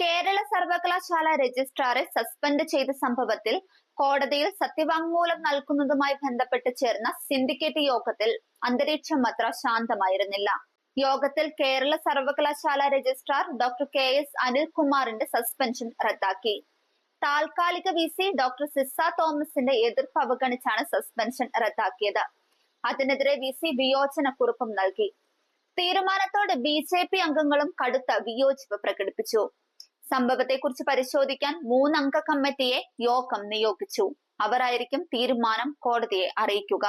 കേരള സർവകലാശാല രജിസ്ട്രാറെ സസ്പെൻഡ് ചെയ്ത സംഭവത്തിൽ കോടതിയിൽ സത്യവാങ്മൂലം നൽകുന്നതുമായി ബന്ധപ്പെട്ട് ചേർന്ന സിൻഡിക്കേറ്റ് യോഗത്തിൽ അന്തരീക്ഷം അത്ര ശാന്തമായിരുന്നില്ല. യോഗത്തിൽ കേരള സർവകലാശാല രജിസ്ട്രാർ ഡോക്ടർ കെ എസ് അനിൽകുമാറിന്റെ സസ്പെൻഷൻ റദ്ദാക്കി. താൽക്കാലിക വി സി ഡോക്ടർ സിസ തോമസിന്റെ എതിർപ്പ് അവഗണിച്ചാണ് സസ്പെൻഷൻ റദ്ദാക്കിയത്. അതിനെതിരെ വി സി വിയോജനക്കുറിപ്പും നൽകി. തീരുമാനത്തോട് ബി ജെ പി അംഗങ്ങളും കടുത്ത വിയോജിപ്പ് പ്രകടിപ്പിച്ചു. സംഭവത്തെക്കുറിച്ച് പരിശോധിക്കാൻ മൂന്നംഗ കമ്മിറ്റിയെ യോഗം നിയോഗിച്ചു. അവരായിരിക്കും തീരുമാനം കോടതിയെ അറിയിക്കുക.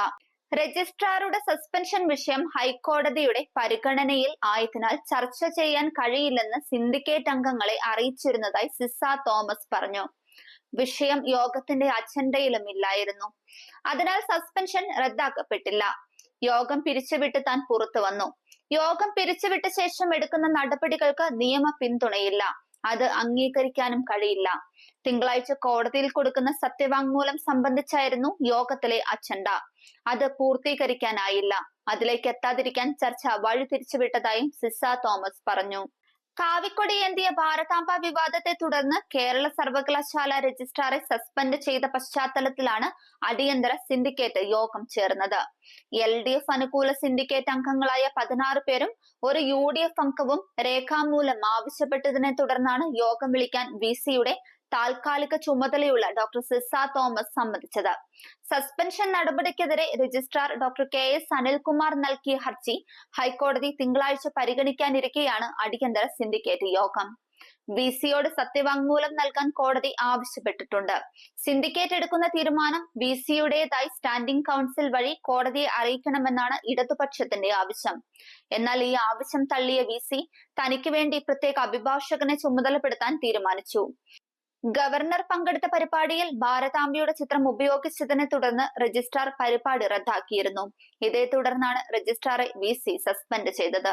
രജിസ്ട്രാറുടെ സസ്പെൻഷൻ വിഷയം ഹൈക്കോടതിയുടെ പരിഗണനയിൽ ആയതിനാൽ ചർച്ച ചെയ്യാൻ കഴിയില്ലെന്ന് സിൻഡിക്കേറ്റ് അംഗങ്ങളെ അറിയിച്ചിരുന്നതായി സിസ തോമസ് പറഞ്ഞു. വിഷയം യോഗത്തിന്റെ അജണ്ടയിലും ഇല്ലായിരുന്നു. അതിനാൽ സസ്പെൻഷൻ റദ്ദാക്കപ്പെട്ടില്ല. യോഗം പിരിച്ചുവിട്ട് താൻ പുറത്തു വന്നു. യോഗം പിരിച്ചുവിട്ട ശേഷം എടുക്കുന്ന നടപടികൾക്ക് നിയമ പിന്തുണയില്ല അത് അംഗീകരിക്കാനും കഴിയില്ല. തിങ്കളാഴ്ച കോടതിയിൽ കൊടുക്കുന്ന സത്യവാങ്മൂലം സംബന്ധിച്ചായിരുന്നു യോഗത്തിലെ അച്ചണ്ട അത് പൂർത്തീകരിക്കാനായില്ല. അതിലേക്ക് എത്താതിരിക്കാൻ ചർച്ച വഴി തിരിച്ചുവിട്ടതായും സിസ തോമസ് പറഞ്ഞു. കാവിക്കൊടി ഏന്തിയ ഭാരതാംബ വിവാദത്തെ തുടർന്ന് കേരള സർവകലാശാല രജിസ്ട്രാറെ സസ്പെൻഡ് ചെയ്ത പശ്ചാത്തലത്തിലാണ് അടിയന്തര സിൻഡിക്കേറ്റ് യോഗം ചേർന്നത്. എൽ ഡി എഫ് അനുകൂല സിൻഡിക്കേറ്റ് അംഗങ്ങളായ പതിനാറ് പേരും ഒരു യു ഡി എഫ് അംഗവും രേഖാമൂലം ആവശ്യപ്പെട്ടതിനെ തുടർന്നാണ് യോഗം വിളിക്കാൻ വി സിയുടെ താൽക്കാലിക ചുമതലയുള്ള ഡോക്ടർ സിസ തോമസ് സമ്മതിച്ചത്. സസ്പെൻഷൻ നടപടിക്കെതിരെ registrar doctor K S Anilkumar നൽകിയ ഹർജി ഹൈക്കോടതി തിങ്കളാഴ്ച പരിഗണിക്കാനിരിക്കെയാണ് അടിയന്തര സിൻഡിക്കേറ്റ് യോഗം. വി സിയോട് സത്യവാങ്മൂലം നൽകാൻ കോടതി ആവശ്യപ്പെട്ടിട്ടുണ്ട്. സിൻഡിക്കേറ്റ് എടുക്കുന്ന തീരുമാനം വി സിയുടേതായി സ്റ്റാൻഡിംഗ് കൗൺസിൽ വഴി കോടതിയെ അറിയിക്കണമെന്നാണ് ഇടതുപക്ഷത്തിന്റെ ആവശ്യം. എന്നാൽ ഈ ആവശ്യം തള്ളിയ വി സി തനിക്ക് വേണ്ടി പ്രത്യേക അഭിഭാഷകനെ ചുമതലപ്പെടുത്താൻ തീരുമാനിച്ചു. ഗവർണർ പങ്കെടുത്ത പരിപാടിയിൽ ഭാരതാംബയുടെ ചിത്രം ഉപയോഗിച്ചതിനെ തുടർന്ന് രജിസ്ട്രാർ പരിപാടി റദ്ദാക്കിയിരുന്നു. ഇതേ തുടർന്നാണ് രജിസ്ട്രാറെ വി സി സസ്പെൻഡ് ചെയ്തത്.